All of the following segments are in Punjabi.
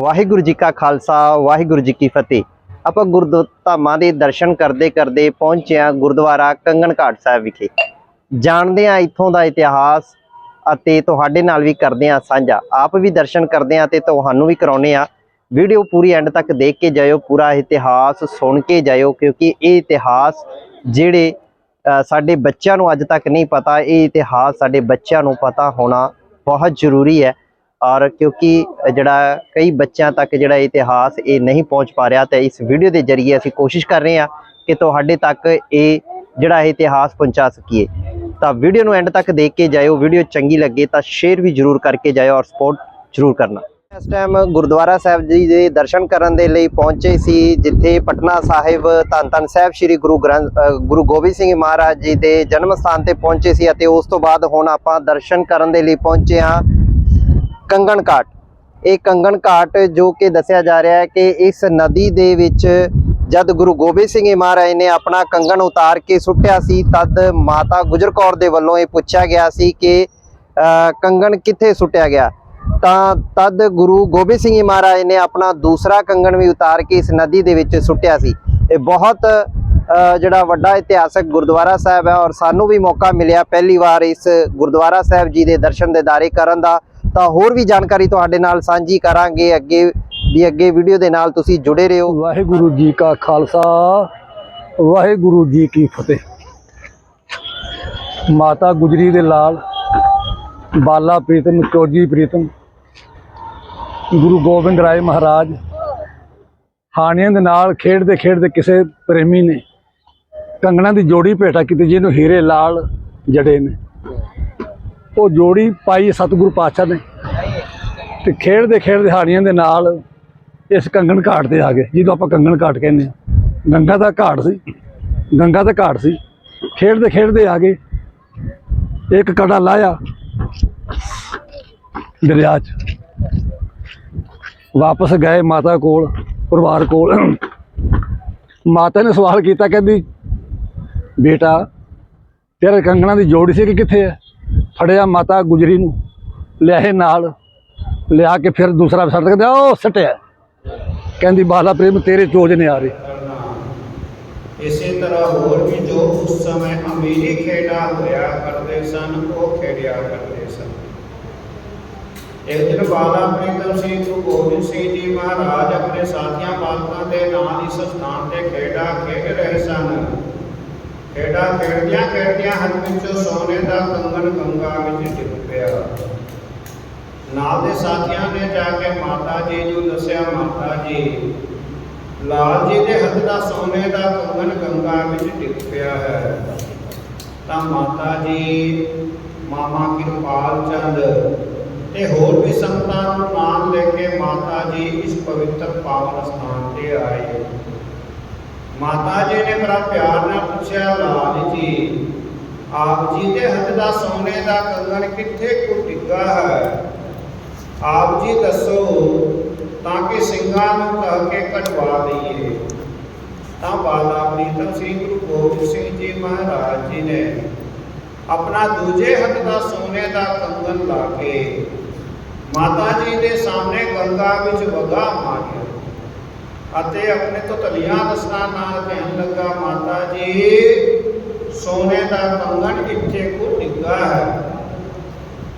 ਵਾਹਿਗੁਰੂ ਜੀ ਕਾ ਖਾਲਸਾ, ਵਾਹਿਗੁਰੂ ਜੀ ਕੀ ਫਤਿਹ। ਆਪਾਂ ਗੁਰਦੁਆਰਾ ਦੇ ਦਰਸ਼ਨ ਕਰਦੇ ਕਰਦੇ ਪਹੁੰਚੇ ਹਾਂ ਗੁਰਦੁਆਰਾ ਕੰਗਣ ਘਾਟ ਸਾਹਿਬ ਵਿਖੇ। ਜਾਣਦੇ ਹਾਂ ਇੱਥੋਂ ਦਾ ਇਤਿਹਾਸ ਅਤੇ ਤੁਹਾਡੇ ਨਾਲ ਵੀ ਕਰਦੇ ਹਾਂ ਸਾਂਝਾ। ਆਪ ਵੀ ਦਰਸ਼ਨ ਕਰਦੇ ਹਾਂ ਤੇ ਤੁਹਾਨੂੰ ਵੀ ਕਰਾਉਨੇ ਆ ਵੀਡੀਓ ਪੂਰੀ ਐਂਡ ਤੱਕ ਦੇਖ ਕੇ ਜਾਇਓ, ਪੂਰਾ ਇਤਿਹਾਸ ਸੁਣ ਕੇ ਜਾਇਓ, ਕਿਉਂਕਿ ਇਹ ਇਤਿਹਾਸ ਜਿਹੜੇ ਸਾਡੇ ਬੱਚਿਆਂ ਨੂੰ ਅੱਜ ਤੱਕ ਨਹੀਂ ਪਤਾ, ਇਹ ਇਤਿਹਾਸ ਸਾਡੇ ਬੱਚਿਆਂ ਨੂੰ ਪਤਾ ਹੋਣਾ ਬਹੁਤ ਜ਼ਰੂਰੀ ਹੈ। ਔਰ ਕਿਉਂਕਿ ਜਿਹੜਾ ਕਈ ਬੱਚਿਆਂ ਤੱਕ ਜਿਹੜਾ ਇਤਿਹਾਸ ਇਹ ਨਹੀਂ ਪਹੁੰਚ ਪਾ ਰਿਹਾ ਤੇ ਇਸ ਵੀਡੀਓ ਦੇ ਜ਼ਰੀਏ ਅਸੀਂ ਕੋਸ਼ਿਸ਼ ਕਰ ਰਹੇ ਹਾਂ ਕਿ ਤੁਹਾਡੇ ਤੱਕ ਇਹ ਜਿਹੜਾ ਇਤਿਹਾਸ ਪਹੁੰਚਾ ਸਕੀਏ। ਤਾਂ ਵੀਡੀਓ ਨੂੰ ਐਂਡ ਤੱਕ ਦੇਖ ਕੇ ਜਾਇਓ, ਵੀਡੀਓ ਚੰਗੀ ਲੱਗੇ ਤਾਂ ਸ਼ੇਅਰ ਵੀ ਜ਼ਰੂਰ ਕਰਕੇ ਜਾਇਓ ਔਰ ਸਪੋਰਟ ਜ਼ਰੂਰ ਕਰਨਾ। ਇਸ ਟਾਈਮ ਗੁਰਦੁਆਰਾ ਸਾਹਿਬ ਜੀ ਦੇ ਦਰਸ਼ਨ ਕਰਨ ਦੇ ਲਈ ਪਹੁੰਚੇ ਸੀ, ਜਿੱਥੇ ਪਟਨਾ ਸਾਹਿਬ ਧੰਨ ਧੰਨ ਸਾਹਿਬ ਸ੍ਰੀ ਗੁਰੂ ਗ੍ਰੰਥ ਗੁਰੂ ਗੋਬਿੰਦ ਸਿੰਘ ਮਹਾਰਾਜ ਜੀ ਦੇ ਜਨਮ ਸਥਾਨ ਤੇ ਪਹੁੰਚੇ ਸੀ ਅਤੇ ਉਸ ਤੋਂ ਬਾਅਦ ਹੁਣ ਆਪਾਂ ਦਰਸ਼ਨ ਕਰਨ ਦੇ ਲਈ ਪਹੁੰਚੇ ਹਾਂ। ਕੰਗਣ ਘਾਟ। ਇਹ ਕੰਗਣ ਘਾਟ ਜੋ ਕਿ ਦੱਸਿਆ ਜਾ ਰਿਹਾ ਹੈ ਕਿ ਇਸ ਨਦੀ ਦੇ ਵਿੱਚ ਜਦ ਗੁਰੂ ਗੋਬਿੰਦ ਸਿੰਘ ਜੀ ਮਹਾਰਾਜ ਨੇ ਆਪਣਾ ਕੰਗਣ ਉਤਾਰ ਕੇ ਸੁੱਟਿਆ ਸੀ, ਤਦ ਮਾਤਾ ਗੁਜਰ ਕੌਰ ਦੇ ਵੱਲੋਂ ਇਹ ਪੁੱਛਿਆ ਗਿਆ ਸੀ ਕਿ ਕੰਗਣ ਕਿੱਥੇ ਸੁੱਟਿਆ ਗਿਆ। ਤਾਂ ਤਦ ਗੁਰੂ ਗੋਬਿੰਦ ਸਿੰਘ ਜੀ ਮਹਾਰਾਜ ਨੇ ਆਪਣਾ ਦੂਸਰਾ ਕੰਗਣ ਵੀ ਉਤਾਰ ਕੇ ਇਸ ਨਦੀ ਦੇ ਵਿੱਚ ਸੁੱਟਿਆ ਸੀ। ਇਹ ਬਹੁਤ ਜਿਹੜਾ ਵੱਡਾ ਇਤਿਹਾਸਕ ਗੁਰਦੁਆਰਾ ਸਾਹਿਬ ਹੈ ਔਰ ਸਾਨੂੰ ਵੀ ਮੌਕਾ ਮਿਲਿਆ ਪਹਿਲੀ ਵਾਰ ਇਸ ਗੁਰਦੁਆਰਾ ਸਾਹਿਬ ਜੀ ਦੇ ਦਰਸ਼ਨ ਦਿਦਾਰੇ ਕਰਨ ਦਾ। ਤਾਂ ਹੋਰ ਵੀ ਜਾਣਕਾਰੀ ਤੁਹਾਡੇ ਨਾਲ ਸਾਂਝੀ ਕਰਾਂਗੇ ਅੱਗੇ ਵੀ ਅੱਗੇ ਵੀਡੀਓ ਦੇ ਨਾਲ ਤੁਸੀਂ ਜੁੜੇ ਰਹੋ। ਵਾਹਿਗੁਰੂ ਜੀ ਕਾ ਖਾਲਸਾ, ਵਾਹਿਗੁਰੂ ਜੀ ਕੀ ਫਤਿਹ। ਮਾਤਾ ਗੁਜਰੀ ਦੇ ਲਾਲ, ਬਾਲਾ ਪ੍ਰੀਤਮ ਚੋਜੀ ਪ੍ਰੀਤਮ, ਗੁਰੂ ਗੋਬਿੰਦ ਰਾਏ ਮਹਾਰਾਜ, ਹਾਣੀਆਂ ਦੇ ਨਾਲ ਖੇਡਦੇ ਖੇਡਦੇ ਕਿਸੇ ਪ੍ਰੇਮੀ ਨੇ ਕੰਗਣਾ ਦੀ ਜੋੜੀ ਭੇਟਾ ਕੀਤੀ, ਜਿਹਨੂੰ ਹੀਰੇ ਲਾਲ ਜੜੇ ਨੇ। ਉਹ ਜੋੜੀ ਪਾਈ ਸਤਿਗੁਰੂ ਪਾਤਸ਼ਾਹ ਨੇ। ਤੇ ਖੇਡਦੇ ਖੇਡਦੇ ਹਾਣੀਆਂ ਦੇ ਨਾਲ ਇਸ ਕੰਗਣ ਘਾਟ ਤੇ ਆ ਗਏ, ਜਿਹਨੂੰ ਆਪਾਂ ਕੰਗਣ ਘਾਟ ਕਹਿੰਦੇ ਆ ਗੰਗਾ ਦਾ ਘਾਟ ਸੀ, ਗੰਗਾ ਦਾ ਘਾਟ ਸੀ। ਖੇਡਦੇ ਖੇਡਦੇ ਆ ਗਏ। ਇੱਕ ਕੜਾ ਲਾਇਆ ਦਰਿਆ 'ਚ। ਵਾਪਸ ਗਏ ਮਾਤਾ ਕੋਲ, ਪਰਿਵਾਰ ਕੋਲ। ਮਾਤਾ ਨੇ ਸਵਾਲ ਕੀਤਾ, ਕਹਿੰਦੀ, ਬੇਟਾ, ਤੇਰੇ ਕੰਗਣਾ ਦੀ ਜੋੜੀ ਸੀ ਕਿ ਕਿੱਥੇ ਹੈ? ਫੜਿਆ ਮਾਤਾ ਗੁਜਰੀ ਨੂੰ, ਲਿਆਏ ਨਾਲ, ਲਿਆ ਕੇ ਫਿਰ ਦੂਸਰਾ ਸੱਟ ਕਹਿੰਦੇ ਉਹ ਸਟਿਆ। ਕਹਿੰਦੀ ਬਾਲਾ ਪ੍ਰੇਮ ਤੇਰੇ ਚੋਜ ਨੇ ਆ ਰਹੇ। ਇਸੇ ਤਰ੍ਹਾਂ ਹੋਰ ਵੀ ਜੋ ਉਸ ਸਮੇਂ ਅਮੀਰੀ ਖੇਡਾ ਹੋਇਆ ਕਰਦੇ ਸਨ, ਉਹ ਖੇਡਿਆ ਕਰਦੇ ਸਨ। ਇੱਕ ਦਿਨ ਬਾਲਾ ਪ੍ਰੀਤਮ ਸਿੰਘ ਗੁਰੂ ਗੋਬਿੰਦ ਸਿੰਘ ਜੀ ਮਹਾਰਾਜ ਆਪਣੇ ਸਾਥੀਆਂ ਬਾਲਕਾਂ ਦੇ ਨਾਲ ਇਸ ਸਥਾਨ ਤੇ ਖੇਡਾ ਖੇਡ ਰਹੇ ਸਨ। ਖੇਡਾ ਖੇਡਦਿਆਂ ਖੇਡਦਿਆਂ ਹੱਥ ਵਿੱਚੋਂ ਸੋਨੇ ਦਾ ਕੰਗਣ ਗੰਗਾ ਵਿੱਚ ਡਿੱਗ ਪਿਆ। ਨਾਲ ਦੇ ਸਾਥੀਆਂ ਨੇ ਜਾ ਕੇ ਮਾਤਾ ਜੀ ਨੂੰ ਦੱਸਿਆ, ਮਾਤਾ ਜੀ, ਲਾਲ ਜੀ ਦੇ ਹੱਥ ਦਾ ਸੋਨੇ ਦਾ ਕੰਗਣ ਗੰਗਾ ਵਿੱਚ ਡਿੱਗ ਪਿਆ ਹੈ। ਤਾਂ ਮਾਤਾ ਜੀ, ਮਾਮਾ ਕਿਰਪਾਲ ਚੰਦ ਤੇ ਹੋਰ ਵੀ ਸੰਤਾਂ ਨੂੰ ਨਾਮ ਲੈ ਕੇ ਮਾਤਾ ਜੀ ਇਸ ਪਵਿੱਤਰ ਪਾਵਨ ਸਥਾਨ ਤੇ ਆਏ। ਮਾਤਾ ਜੀ ਨੇ ਬੜਾ ਪਿਆਰ ਨਾਲ ਪੁੱਛਿਆ ਲਾਲ ਜੀ, ਆਪ ਜੀ ਦੇ ਹੱਥ ਦਾ ਸੋਨੇ ਦਾ ਕੰਗਣ ਕਿੱਥੇ ਕੁ ਡਿੱਗਾ ਹੈ? ਆਪ ਜੀ ਦੱਸੋ, ਤਾਂ ਕਿ ਸਿੰਘਾਂ ਨੂੰ ਕਹਿ ਕੇ ਕਢਵਾ ਦਈਏ। ਤਾਂ ਬਾਲਾ ਪ੍ਰੀਤਮ ਸਿੰਘ ਗੁਰੂ ਗੋਬਿੰਦ ਸਿੰਘ ਜੀ ਮਹਾਰਾਜ ਜੀ ਨੇ ਆਪਣਾ ਦੂਜੇ ਹੱਥ ਦਾ ਸੋਨੇ ਦਾ ਕੰਗਣ ਲਾ ਕੇ ਮਾਤਾ ਜੀ ਦੇ ਸਾਹਮਣੇ ਗੰਗਾ ਵਿੱਚ ਵਗਾ ਮਾਰਿਆ। ਅਤੇ ਆਪਣੇ ਤੋਂ ਤਲੀਆਂ ਦਸਤਾਂ ਨਾਲ ਕਹਿਣ ਲੱਗਾ, ਮਾਤਾ ਜੀ, ਸੋਨੇ ਦਾ ਕੰਗਣ ਇੱਥੇ ਕੋ ਡਿੱਗਾ ਹੈ।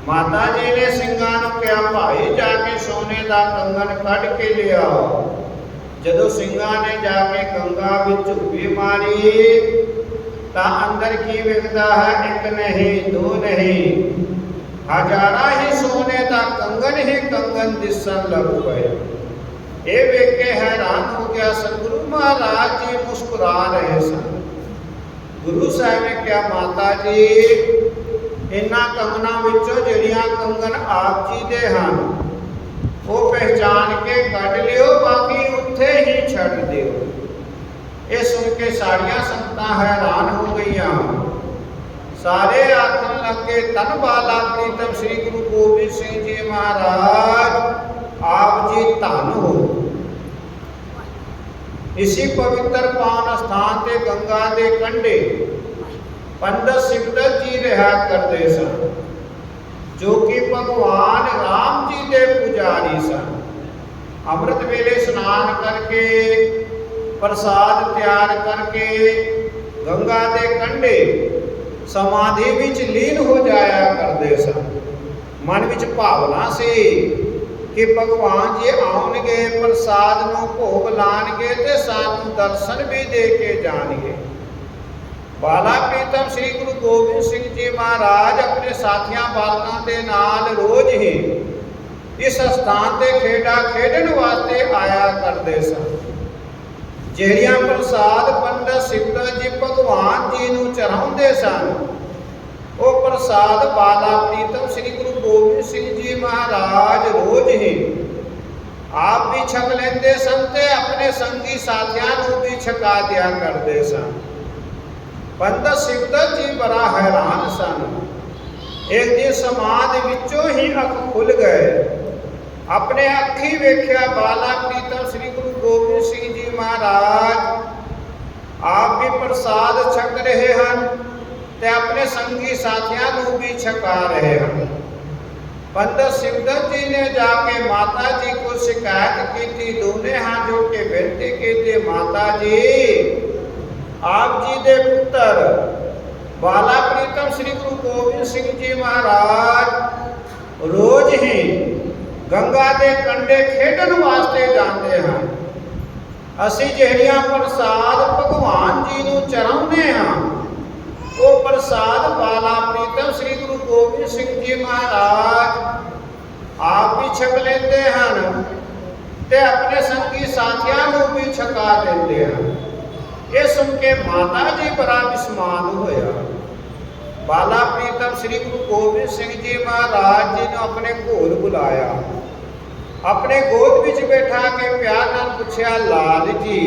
ਮਾਤਾ ਜੀ ਨੇ ਸਿੰਘਾਂ ਨੂੰ ਕਿਹਾ, ਭਾਈ, ਜਾ ਕੇ ਸੋਨੇ ਦਾ ਕੰਗਣ ਕੱਢ ਕੇ ਲਿਆਓ। ਜਦੋਂ ਸਿੰਘਾਂ ਨੇ ਜਾ ਕੇ ਗੰਗਾ ਵਿੱਚ ਝੁੱਬੀ ਮਾਰੀ, ਤਾਂ ਅੰਦਰ ਕੀ ਵਿਖਦਾ ਹੈ? ਇੱਕ ਨਹੀਂ, ਦੋ ਨਹੀਂ। ਹਜ਼ਾਰਾਂ ਹੀ ਸੋਨੇ ਦਾ ਕੰਗਣ ਹੀ ਕੰਗਣ ਦਿਸਣ ਲੱਗ ਪਏ। ਇਹ ਵੇਖ ਹੈ ਗਿਆ ਸਤਿਗੁਰੂ ਮਹਾਰਾਜ ਜੀ, ਮੁਸਕਰਾ ਰਹੇ ਸਨ। ਗੁਰੂ ਸਾਹਿਬ ਨੇ ਕਿਹਾ, ਮਾਤਾ ਜੀ, ਇਹਨਾਂ ਕੰਗਣਾ ਵਿੱਚੋਂ ਜਿਹੜੀਆਂ ਕੰਗਣ ਆਪ ਜੀ ਦੇ ਹਨ, ਉਹ ਪਹਿਚਾਨ ਕੇ ਕੱਢ ਲਿਓ, ਬਾਕੀ ਉੱਥੇ ਹੀ ਛੱਡ ਦਿਓ। ਇਹ ਸੁਣ ਕੇ ਸਾਰੀਆਂ ਸੰਗਤਾਂ ਹੈਰਾਨ ਹੋ ਗਈਆਂ। ਸਾਰੇ ਆਖਣ ਲੱਗੇ ਤਨ ਬਾਲਾ ਪ੍ਰੀਤਮ ਸ੍ਰੀ ਗੁਰੂ ਗੋਬਿੰਦ ਸਿੰਘ ਜੀ ਮਹਾਰਾਜ, ਆਪ ਜੀ ਧੰਨ ਹੋ। ਇਸੇ ਪਵਿੱਤਰ ਪਾਵਨ ਸਥਾਨ ਤੇ ਗੰਗਾ ਦੇ ਕੰਢੇ ਪੰਡਤ ਸਿਕੰਦਰ ਜੀ ਰਿਹਾ ਕਰਦੇ ਸਨ, ਜੋ ਕਿ ਭਗਵਾਨ ਰਾਮ ਜੀ ਦੇ ਪੁਜਾਰੀ ਸਨ। ਅੰਮ੍ਰਿਤ ਵੇਲੇ ਇਸ਼ਨਾਨ ਕਰਕੇ, ਪ੍ਰਸਾਦ ਤਿਆਰ ਕਰਕੇ ਗੰਗਾ ਦੇ ਕੰਢੇ ਸਮਾਧੀ ਵਿੱਚ ਲੀਨ ਹੋ ਜਾਇਆ ਕਰਦੇ ਸਨ। ਮਨ ਵਿੱਚ ਭਾਵਨਾ ਸੀ ਕਿ ਭਗਵਾਨ ਜੀ ਆਉਣਗੇ, ਪ੍ਰਸਾਦ ਨੂੰ ਭੋਗ ਲਾਣਗੇ ਤੇ ਸਾਨੂੰ ਦਰਸ਼ਨ ਵੀ ਦੇ ਕੇ ਜਾਣਗੇ। ਬਾਲਾ ਪ੍ਰੀਤਮ ਸ੍ਰੀ ਗੁਰੂ ਗੋਬਿੰਦ ਸਿੰਘ ਜੀ ਮਹਾਰਾਜ ਆਪਣੇ ਸਾਥੀਆਂ ਬਾਲਕਾਂ ਦੇ ਨਾਲ ਰੋਜ਼ ਹੀ ਇਸ ਸਥਾਨ ਤੇ ਖੇਡਾਂ ਖੇਡਣ ਵਾਸਤੇ ਆਇਆ ਕਰਦੇ ਸਨ। ਜਿਹੜੀਆਂ ਪ੍ਰਸਾਦ, ਪੰਡਤ ਸਿੱਧਾ ਜੀ ਭਗਵਾਨ ਜੀ ਨੂੰ ਚੜਾਉਂਦੇ ਸਨ ਉਹ ਪ੍ਰਸਾਦ ਬਾਲਾ ਪ੍ਰੀਤਮ ਸ੍ਰੀ ਗੁਰੂ ਗੋਬਿੰਦ ਸਿੰਘ ਜੀ ਮਹਾਰਾਜ ਰੋਜ਼ ਹੀ। ਆਪ ਵੀ ਛਕ ਲੈਂਦੇ ਸਨ ਤੇ ਆਪਣੇ ਸੰਗੀ ਸਾਥੀਆਂ ਨੂੰ ਵੀ ਛਕਾ ਦਿਆ ਕਰਦੇ ਸਨ। ਪੰਡਤ ਸਿੱਧਰ ਜੀ ਬੜਾ ਹੈਰਾਨ ਸਨ। ਇੱਕ ਦਿਨ ਸਮਾਧ ਵਿੱਚੋਂ ਹੀ ਅੱਖ ਖੁੱਲ ਗਏ। ਆਪਣੇ ਅੱਖੀ ਵੇਖਿਆ ਬਾਲਾ ਪ੍ਰੀਤਮ ਸ੍ਰੀ ਗੁਰੂ ਗੋਬਿੰਦ ਸਿੰਘ ਜੀ ਮਹਾਰਾਜ ਆਪ ਵੀ ਪ੍ਰਸਾਦ ਛਕ ਰਹੇ ਤੇ ਆਪਣੇ ਸੰਗੀ ਸਾਥੀਆਂ ਨੂੰ ਵੀ ਛਕਾ ਰਹੇ ਹਨ। ਪੰਡਤ ਸਿਮਦਰ ਜੀ ਨੇ ਜਾ ਕੇ ਮਾਤਾ ਜੀ ਕੋ ਸ਼ਿਕਾਇਤ ਕੀਤੀ। ਦੋਨੇ ਹੱਥ ਜੋੜ ਕੇ ਬੇਨਤੀ ਕੀਤੀ, ਮਾਤਾ ਜੀ, ਆਪ ਜੀ ਦੇ ਪੁੱਤਰ ਬਾਲਾ ਪ੍ਰੀਤਮ ਸ੍ਰੀ ਗੁਰੂ ਗੋਬਿੰਦ ਸਿੰਘ ਜੀ ਮਹਾਰਾਜ ਰੋਜ਼ ਹੀ ਗੰਗਾ ਦੇ ਕੰਢੇ ਖੇਡਣ ਵਾਸਤੇ ਜਾਂਦੇ ਹਨ। ਅਸੀਂ ਜਿਹੜੀਆਂ ਪ੍ਰਸਾਦ ਭਗਵਾਨ ਜੀ ਨੂੰ ਚੜਾਉਂਦੇ ਹਾਂ ਉਹ ਪ੍ਰਸਾਦ ਬਾਲਾ ਪ੍ਰੀਤਮ ਸ੍ਰੀ ਗੁਰੂ ਗੋਬਿੰਦ ਸਿੰਘ ਜੀ ਮਹਾਰਾਜ। ਆਪ ਵੀ ਛਕ ਲੈਂਦੇ ਹਨ ਤੇ ਆਪਣੇ ਸੰਗੀ ਸਾਥੀਆਂ ਨੂੰ ਵੀ ਛਕਾ ਲੈਂਦੇ ਹਨ। ਇਹ ਸੁਣ ਕੇ ਮਾਤਾ ਜੀ ਬੜਾ ਵਿਸਮਾਨ ਹੋਇਆ। ਬਾਲਾ ਪ੍ਰੀਤਮ ਸ੍ਰੀ ਗੁਰੂ ਗੋਬਿੰਦ ਸਿੰਘ ਜੀ ਮਹਾਰਾਜ ਜੀ ਨੂੰ ਆਪਣੇ ਘੋਲ ਬੁਲਾਇਆ। ਆਪਣੇ ਗੋਦ ਵਿੱਚ ਬੈਠਾ ਕੇ ਪਿਆਰ ਨਾਲ ਪੁੱਛਿਆ, ਲਾਲ ਜੀ,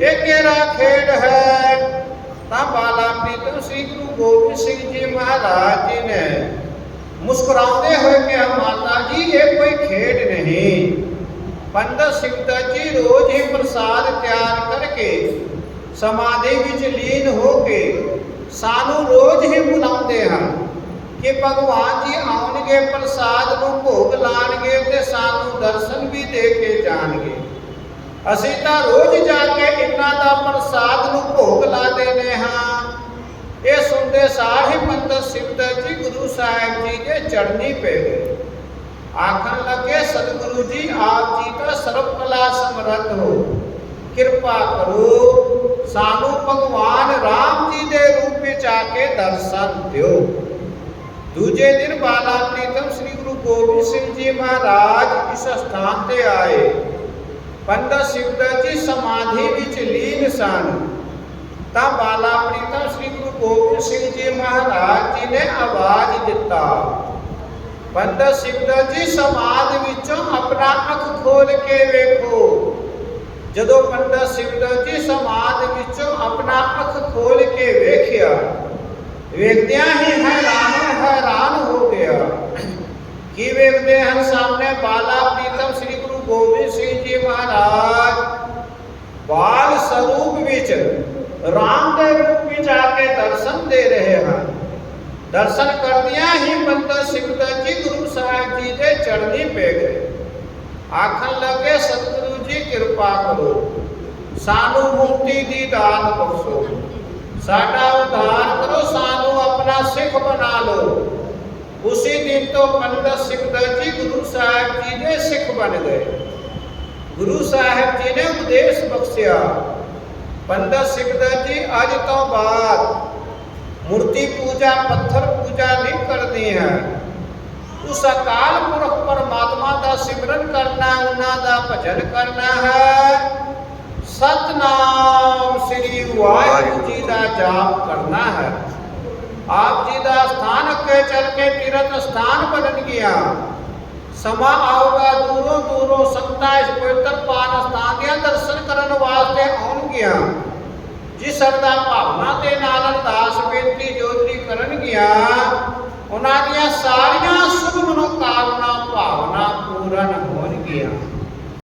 ਇਹ ਕਿਹੜਾ ਖੇਡ ਹੈ? ਤਾਂ ਬਾਲਾ ਪ੍ਰੀਤਮ ਸ੍ਰੀ ਗੁਰੂ ਗੋਬਿੰਦ ਸਿੰਘ ਜੀ ਮਹਾਰਾਜ ਜੀ ਨੇ ਮੁਸਕਰਾਉਂਦੇ ਹੋਏ ਕਿਹਾ, ਮਾਤਾ ਜੀ, ਇਹ ਕੋਈ ਖੇਡ ਨਹੀਂ। ਪੰਡਤ ਸਿੱਧਾ ਜੀ ਰੋਜ਼ ਹੀ ਪ੍ਰਸਾਦ ਤਿਆਰ ਕਰਕੇ ਸਮਾਧੀ ਵਿੱਚ ਲੀਨ ਹੋ ਕੇ ਸਾਨੂੰ ਰੋਜ਼ ਹੀ ਬੁਲਾਉਂਦੇ ਹਨ ਕਿ ਭਗਵਾਨ ਜੀ ਆਉਣਗੇ ਪ੍ਰਸਾਦ ਨੂੰ ਭੋਗ ਲਾਣਗੇ ਤੇ ਸਾਨੂੰ ਦਰਸ਼ਨ ਵੀ ਦੇ ਕੇ ਜਾਣਗੇ। ਅਸੀਂ ਤਾਂ ਰੋਜ਼ ਜਾ ਕੇ ਇਹਨਾਂ ਦਾ ਪ੍ਰਸਾਦ ਨੂੰ ਭੋਗ ਲਾ ਦੇਨੇ ਹਾਂ। ਇਹ ਸੁਣਦੇ ਸਾਰ ਹੀ ਪੰਡਤ ਸਿਮਦਰ ਜੀ, ਗੁਰੂ ਸਾਹਿਬ ਜੀ ਦੇ ਚੜਨੀ ਪੈ ਗਏ ਆਖਣ ਲੱਗੇ, ਸਤਿਗੁਰੂ ਜੀ, ਆਪ ਜੀ ਤਾਂ ਸਰਬ ਕਲਾ ਸਮਰੱਥ ਹੋ। ਕਿਰਪਾ ਕਰੋ, ਸਾਨੂੰ ਭਗਵਾਨ ਰਾਮ ਜੀ ਦੇ ਰੂਪ ਵਿੱਚ ਆ ਕੇ ਦਰਸ਼ਨ ਦਿਓ। ਦੂਜੇ ਦਿਨ ਬਾਲਾ ਪ੍ਰੀਤਮ ਸ੍ਰੀ ਗੁਰੂ ਗੋਬਿੰਦ ਸਿੰਘ ਜੀ ਮਹਾਰਾਜ ਇਸ ਸਥਾਨ ਤੇ ਆਏ। ਪੰਡਤ ਸਿਵਦਰ ਜੀ ਸਮਾਧੀ ਵਿੱਚ ਲੀਨ ਸਨ। ਤਾਂ ਬਾਲਾ ਪ੍ਰੀਤਮ ਸ੍ਰੀ ਗੁਰੂ ਗੋਬਿੰਦ ਸਿੰਘ ਜੀ ਮਹਾਰਾਜ ਜੀ ਨੇ ਆਵਾਜ਼ ਦਿੱਤਾ। ਪੰਡਤ ਸਿਵਦਰ ਜੀ ਸਮਾਧ ਵਿੱਚੋਂ ਆਪਣਾ ਅੱਖ ਖੋਲ ਕੇ ਵੇਖੋ। ਜਦੋਂ ਪੰਡਤ ਸਿਵਦਰ ਜੀ ਸਮਾਧ ਵਿੱਚੋਂ ਆਪਣਾ ਅੱਖ ਖੋਲ ਕੇ ਵੇਖਿਆ, ਵੇਖਦਿਆਂ ਹੀ ਹੈਰਾਨ ਹੈਰਾਨ ਹੋ ਗਿਆ। ਕੀ ਵੇਖਦੇ ਹਨ ਸਾਹਮਣੇ ਬਾਲਾ ਪ੍ਰੀਤਮ ਸ੍ਰੀ ਗੋਬਿੰਦ ਸਿੰਘ ਜੀ ਮਹਾਰਾਜ, ਬਾਲ ਸਰੂਪ ਵਿੱਚ ਰਾਮ ਦੇ ਰੂਪ ਵਿੱਚ ਆ ਕੇ ਦਰਸ਼ਨ ਦੇ ਰਹੇ ਹਨ। ਦਰਸ਼ਨ ਕਰਦਿਆਂ ਹੀ ਪੰਡਤ ਸਿਮਰਨ ਜੀ ਗੁਰੂ ਸਾਹਿਬ ਜੀ ਦੇ ਚੜ੍ਹਨੀ ਪੈ ਗਏ। ਆਖਣ ਲੱਗੇ, ਸਤਿਗੁਰੂ ਜੀ, ਕਿਰਪਾ ਕਰੋ। ਸਾਨੂੰ ਮੁਕਤੀ ਦੀ ਦਾਤ ਬਖਸ਼ੋ। ਸਾਡਾ ਉਧਾਰ ਕਰੋ, ਸਾਨੂੰ ਆਪਣਾ ਸਿੱਖ ਬਣਾ ਲਓ। ਉਸੇ ਦਿਨ ਤੋਂ ਪੰਡਤ ਸਿਕੰਦਰ ਜੀ ਗੁਰੂ ਸਾਹਿਬ ਜੀ ਦੇ ਸਿੱਖ ਬਣ ਗਏ। ਗੁਰੂ ਸਾਹਿਬ ਜੀ ਨੇ ਉਪਦੇਸ਼ ਬਖਸ਼ਿਆ। ਪੰਡਤ ਸਿਕੰਦਰ ਜੀ ਅੱਜ ਤੋਂ ਬਾਅਦ ਮੂਰਤੀ ਪੂਜਾ, ਪੱਥਰ ਪੂਜਾ ਨਹੀਂ ਕਰਨੀ ਹੈ ਉਸ ਅਕਾਲ ਪੁਰਖ ਪਰਮਾਤਮਾ ਦਾ ਸਿਮਰਨ ਕਰਨਾ, ਉਹਨਾਂ ਦਾ ਭਜਨ ਕਰਨਾ ਹੈ। ਸਤਨਾਮ ਸ੍ਰੀ ਵਾਹਿਗੁਰੂ ਜੀ ਦਾ ਜਾਪ ਕਰਨਾ ਹੈ। ਆਪ ਜੀ ਦਾ ਸਥਾਨ ਅੱਗੇ ਚੱਲ ਕੇ ਤੀਰਥ ਸਥਾਨ ਬਣ ਗਿਆ। ਸਮਾਂ ਆਊਗਾ, ਦੂਰੋਂ ਦੂਰੋਂ ਸੰਗਤਾਂ ਇਸ ਪਵਿੱਤਰ ਪਾਵਨ ਸਥਾਨ ਦੇ ਦਰਸ਼ਨ ਕਰਨ ਵਾਸਤੇ ਆਉਣਗੀਆਂ ਜਿਸ ਸਰਦਾ ਭਾਵਨਾ ਦੇ ਨਾਲ ਅਰਦਾਸ ਬੇਨਤੀ ਜੋਦਰੀ ਕਰਨਗੀਆਂ ਉਹਨਾਂ ਦੀਆਂ ਸਾਰੀਆਂ ਸੁਭ ਮਨੋਕਾਮਨਾ, ਭਾਵਨਾ ਪੂਰਨ ਹੋਣਗੀਆਂ